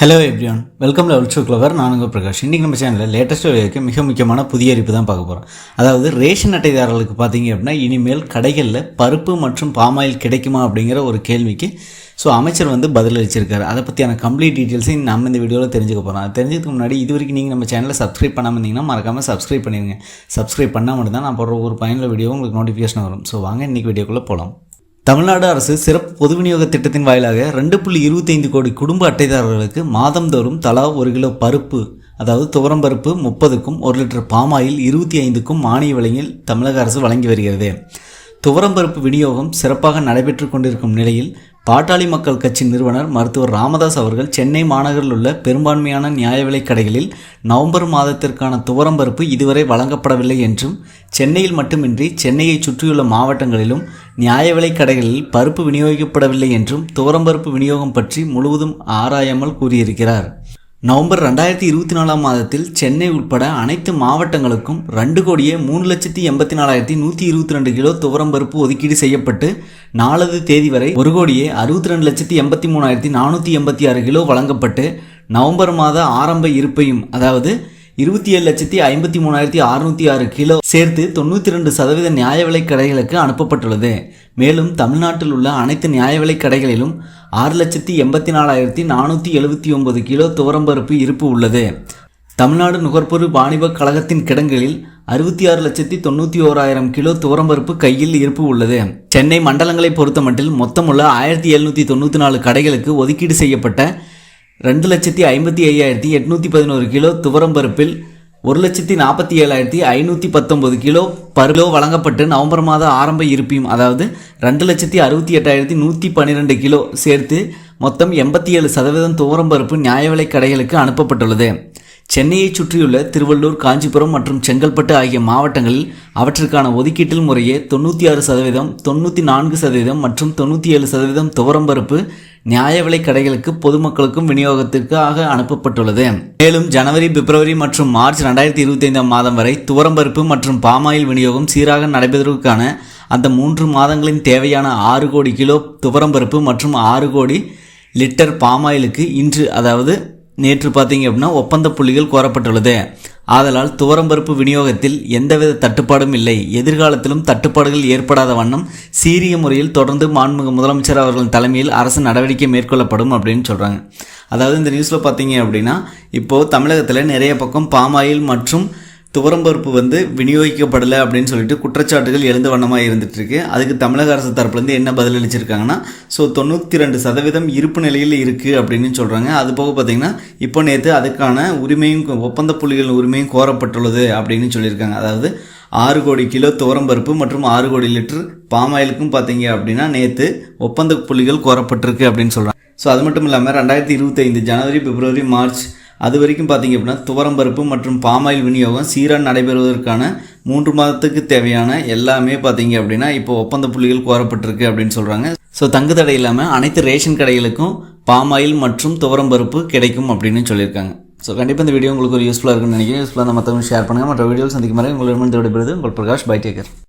Hello everyone welcome level show clever நானுங்க பிரகாஷ். இன்றைக்கி நம்ம சேனலில் லேட்டஸ்ட் இருக்க மிக முக்கியமான புதிய அறிப்பு தான் பார்க்க போகிறோம் அதாவது ரேஷன் அட்டைதாரர்களுக்கு பார்த்தீங்க அப்படின்னா இனிமேல் கடைகளில் பருப்பு மற்றும் பாமாயில் கிடைக்குமா அப்படிங்கிற ஒரு கேள்விக்கு ஸோ அமைச்சர் வந்து பதிலளிச்சிருக்காரு. அதை பற்றியான கம்ப்ளீட் டீட்டெயில்ஸையும் நம்ம இந்த வீடியோவில் தெரிஞ்சுக்க போகிறோம் அது தெரிஞ்சதுக்கு முன்னாடி இது வரைக்கும் நீங்கள் நம்ம சேனலில் சப்ஸ்கிரைப் பண்ணாமல் இருந்தீங்கன்னா மறக்காமல் சப்ஸ்கிரைப் பண்ணிடுங்க சப்ஸ்கிரைப் பண்ணால் மட்டும் தான் நான் போடுற ஒரு பயனுள்ள வீடியோ உங்களுக்கு நோட்டிஃபிகேஷன் வரும். ஸோ வாங்க இன்றைக்கி வீடியோக்குள்ளே போகலாம் தமிழ்நாடு அரசு சிறப்பு பொது விநியோக திட்டத்தின் வாயிலாக ரெண்டு புள்ளி இருபத்தைந்து கோடி குடும்ப அட்டைதாரர்களுக்கு மாதந்தோறும் தலா ஒரு கிலோ பருப்பு அதாவது துவரம் பருப்பு முப்பதுக்கும் ஒரு லிட்டர் பாமாயில் இருபத்தி ஐந்துக்கும் மானிய விலையில் தமிழக அரசு வழங்கி வருகிறது. துவரம் பருப்பு விநியோகம் சிறப்பாக நடைபெற்று கொண்டிருக்கும் நிலையில் பாட்டாளி மக்கள் கட்சி நிறுவனர் மருத்துவர் ராமதாஸ் அவர்கள் சென்னை மாநகரில் உள்ள பெரும்பான்மையான நியாய விலைக் கடைகளில் நவம்பர் மாதத்திற்கான துவரம் பருப்பு இதுவரை வழங்கப்படவில்லை என்றும் சென்னையில் மட்டுமின்றி சென்னையை சுற்றியுள்ள மாவட்டங்களிலும் நியாய விலைக் கடைகளில் பருப்பு விநியோகிக்கப்படவில்லை என்றும் துவரம் பருப்பு விநியோகம் பற்றி முழுவதும் ஆராயாமல் கூறியிருக்கிறார். நவம்பர் ரெண்டாயிரத்தி இருபத்தி நாலாம் மாதத்தில் சென்னை உட்பட அனைத்து மாவட்டங்களுக்கும் ரெண்டு கோடியே மூணு லட்சத்தி எண்பத்தி நாலாயிரத்தி நூற்றி இருபத்தி ரெண்டு கிலோ துவரம் பருப்பு ஒதுக்கீடு செய்யப்பட்டு நாலது தேதி வரை ஒரு கோடியே அறுபத்தி ரெண்டு லட்சத்தி எண்பத்தி மூணாயிரத்தி நானூற்றி எண்பத்தி ஆறு கிலோ வழங்கப்பட்டு நவம்பர் மாத ஆரம்ப இருப்பையும் அதாவது இருபத்தி ஏழு லட்சத்தி ஐம்பத்தி மூணாயிரத்தி அறுநூத்தி ஆறு கிலோ சேர்த்து தொண்ணூற்றி ரெண்டு சதவீத நியாய விலைக் கடைகளுக்கு அனுப்பப்பட்டுள்ளது. மேலும் தமிழ்நாட்டில் உள்ள அனைத்து நியாய விலைக் கடைகளிலும் ஆறு லட்சத்தி எண்பத்தி நாலாயிரத்தி நானூற்றி எழுபத்தி ஒன்பது கிலோ துவரம்பருப்பு இருப்பு உள்ளது. தமிழ்நாடு நுகர்பொரு வாணிப கழகத்தின் கிடங்களில் அறுபத்தி ஆறு லட்சத்தி தொண்ணூற்றி ஓராயிரம் கிலோ துவரம்பருப்பு கையில் இருப்பு உள்ளது. சென்னை மண்டலங்களை பொறுத்தமட்டில் மொத்தமுள்ள ஆயிரத்தி எழுநூற்றி தொண்ணூற்றி நாலு கடைகளுக்கு ஒதுக்கீடு செய்யப்பட்ட ரெண்டு லட்சத்தி ஐம்பத்தி ஐயாயிரத்தி எட்நூற்றி பதினோரு கிலோ துவரம்பருப்பில் ஒரு லட்சத்தி நாற்பத்தி ஏழாயிரத்தி ஐநூற்றி பத்தொம்பது கிலோ பருலோ வழங்கப்பட்டு நவம்பர் மாத ஆரம்ப இருப்பியும் அதாவது ரெண்டு லட்சத்தி அறுபத்தி எட்டாயிரத்தி நூற்றி பன்னிரெண்டு கிலோ சேர்த்து மொத்தம் எண்பத்தி ஏழு சதவீதம் துவரம்பருப்பு நியாய விலைக் கடைகளுக்கு அனுப்பப்பட்டுள்ளது. சென்னையைச் சுற்றியுள்ள திருவள்ளூர் காஞ்சிபுரம் மற்றும் செங்கல்பட்டு ஆகிய மாவட்டங்களில் அவற்றிற்கான ஒதுக்கீட்டில் முறையே தொண்ணூற்றி ஆறு சதவீதம் தொண்ணூற்றி நான்கு சதவீதம் மற்றும் தொண்ணூற்றி ஏழு சதவீதம் துவரம்பருப்பு நியாய விலை கடைகளுக்கு பொதுமக்களுக்கும் விநியோகத்திற்காக அனுப்பப்பட்டுள்ளது. மேலும் ஜனவரி பிப்ரவரி மற்றும் மார்ச் ரெண்டாயிரத்தி இருபத்தைந்தாம் மாதம் வரை துவரம்பருப்பு மற்றும் பாமாயில் விநியோகம் சீராக நடைபெறுவதற்கான அந்த மூன்று மாதங்களின் தேவையான ஆறு கோடி கிலோ துவரம்பருப்பு மற்றும் ஆறு கோடி லிட்டர் பாமாயிலுக்கு இன்று அதாவது நேற்று பார்த்தீங்க அப்படின்னா ஒப்பந்த புள்ளிகள் கோரப்பட்டுள்ளது. ஆதலால் துவரம்பருப்பு விநியோகத்தில் எந்தவித தட்டுப்பாடும் இல்லை. எதிர்காலத்திலும் தட்டுப்பாடுகள் ஏற்படாத வண்ணம் சீரிய முறையில் தொடர்ந்து மாண்புமிகு முதலமைச்சர் அவர்களின் தலைமையில் அரசு நடவடிக்கை மேற்கொள்ளப்படும் அப்படின்னு சொல்கிறாங்க அதாவது இந்த நியூஸில் பார்த்தீங்க அப்படின்னா இப்போது தமிழகத்தில் நிறைய பக்கம் பாமாயில் மற்றும் துவரம்பருப்பு வந்து விநியோகிக்கப்படலை அப்படின்னு சொல்லிட்டு குற்றச்சாட்டுகள் எழுந்த வண்ணமாக இருந்துட்டு இருக்கு அதுக்கு தமிழக அரசு தரப்புலேருந்து என்ன பதில் அளிச்சிருக்காங்கன்னா ஸோ தொண்ணூற்றி ரெண்டு சதவீதம் இருப்பு நிலையில் இருக்குது அப்படின்னு சொல்கிறாங்க அது போக பார்த்தீங்கன்னா இப்போ நேற்று அதுக்கான உரிமையும் ஒப்பந்த புள்ளிகள் உரிமையும் கோரப்பட்டுள்ளது அப்படின்னு சொல்லியிருக்காங்க. அதாவது ஆறு கோடி கிலோ துவரம்பருப்பு மற்றும் ஆறு கோடி லிட்டர் பாமாயிலுக்கும் பார்த்தீங்க அப்படின்னா நேற்று ஒப்பந்த புள்ளிகள் கோரப்பட்டிருக்கு அப்படின்னு சொல்கிறாங்க ஸோ அது மட்டும் இல்லாமல் ரெண்டாயிரத்தி இருபத்தைந்து ஜனவரி பிப்ரவரி மார்ச் அது வரைக்கும் பார்த்தீங்க அப்படின்னா துவரம்பருப்பு மற்றும் பாமாயில் விநியோகம் சீராக நடைபெறுவதற்கான மூன்று மாதத்துக்கு தேவையான எல்லாமே பார்த்தீங்க அப்படின்னா இப்போ ஒப்பந்த புள்ளிகள் கோரப்பட்டிருக்கு அப்படின்னு சொல்கிறாங்க ஸோ தங்கு தடை இல்லாமல் அனைத்து ரேஷன் கடைகளுக்கும் பாமாயில் மற்றும் துவரம்பருப்பு கிடைக்கும் அப்படின்னு சொல்லியிருக்காங்க. ஸோ கண்டிப்பாக இந்த வீடியோ உங்களுக்கு ஒரு யூஸ்ஃபுல்லாக இருக்குன்னு நினைக்கிறேன். யூஸ்ஃபுல்லாக மற்றவங்க ஷேர் பண்ணுங்கள் மற்ற வீடியோஸ் சந்திக்கும் வரை உங்களிடமிருந்து விடைபெறுது உங்கள் பிரகாஷ் பை டேக்கர்